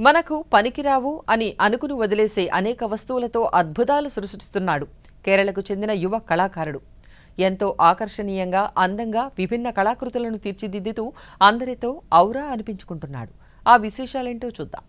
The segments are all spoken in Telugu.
మనకు పనికిరావు అని అనుకుని వదిలేసే అనేక వస్తువులతో అద్భుతాలు సృష్టిస్తున్నాడు. కేరళకు చెందిన యువ కళాకారుడు. ఎంతో ఆకర్షణీయంగా అందంగా విభిన్న కళాకృతులను తీర్చిదిద్దుతూ అందరితో ఔరా అనిపించుకుంటున్నాడు. ఆ విశేషాలేంటో చూద్దాం.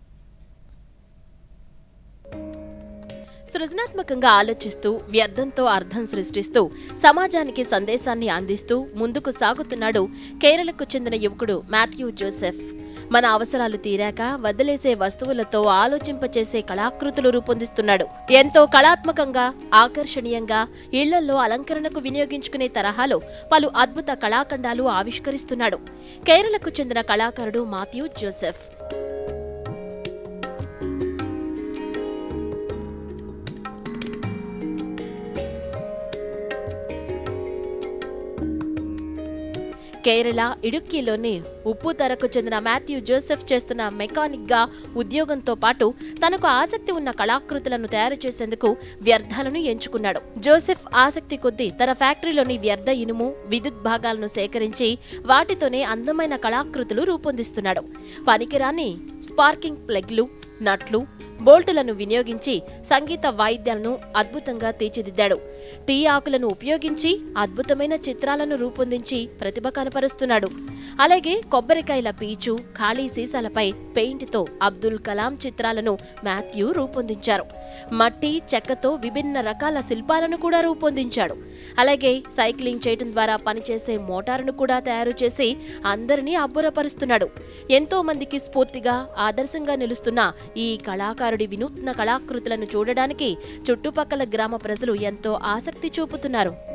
సృజనాత్మకంగా ఆలోచిస్తూ వ్యర్థంతో అర్థం సృష్టిస్తూ సమాజానికి సందేశాన్ని అందిస్తూ ముందుకు సాగుతున్నాడు కేరళకు చెందిన యువకుడు మాథ్యూ జోసెఫ్. మన అవసరాలు తీరాక వదిలేసే వస్తువులతో ఆలోచింపచేసే కళాకృతులు రూపొందిస్తున్నాడు. ఎంతో కళాత్మకంగా ఆకర్షణీయంగా ఇళ్ళలో అలంకరణకు వినియోగించుకునే తరహాలో పలు అద్భుత కళాఖండాలు ఆవిష్కరిస్తున్నాడు. కేరళకు చెందిన కళాకారుడు మాథ్యూ జోసెఫ్. కేరళ ఇడుక్కిలోని ఉప్పు తరకు చెందిన మాథ్యూ జోసెఫ్ చేస్తున్న మెకానిక్గా ఉద్యోగంతో పాటు తనకు ఆసక్తి ఉన్న కళాకృతులను తయారు చేసేందుకు వ్యర్థాలను ఎంచుకున్నాడు. జోసెఫ్ ఆసక్తి కొద్దీ తన ఫ్యాక్టరీలోని వ్యర్థ ఇనుము విద్యుత్ భాగాలను సేకరించి వాటితోనే అందమైన కళాకృతులు రూపొందిస్తున్నాడు. పనికిరాని స్పార్కింగ్ ప్లగ్లు నట్లు బోల్టులను వినియోగించి సంగీత వాయిద్యాలను అద్భుతంగా తీర్చిదిద్దాడు. టీ ఆకులను ఉపయోగించి అద్భుతమైన చిత్రాలను రూపొందించి ప్రతిభ కనపరుస్తున్నాడు. అలాగే కొబ్బరికాయల పీచు ఖాళీ సీసాలపై పెయింట్తో అబ్దుల్ కలాం చిత్రాలను మాథ్యూ రూపొందించారు. మట్టి చెక్కతో విభిన్న రకాల శిల్పాలను కూడా రూపొందించాడు. అలాగే సైక్లింగ్ చేయటం ద్వారా పనిచేసే మోటారును కూడా తయారు చేసి అందరినీ అబ్బురపరుస్తున్నాడు. ఎంతో మందికి స్ఫూర్తిగా ఆదర్శంగా నిలుస్తున్న ఈ కళాకారుడి వినూత్న కళాకృతులను చూడడానికి చుట్టుపక్కల గ్రామ ప్రజలు ఎంతో ఆసక్తి చూపుతున్నారు.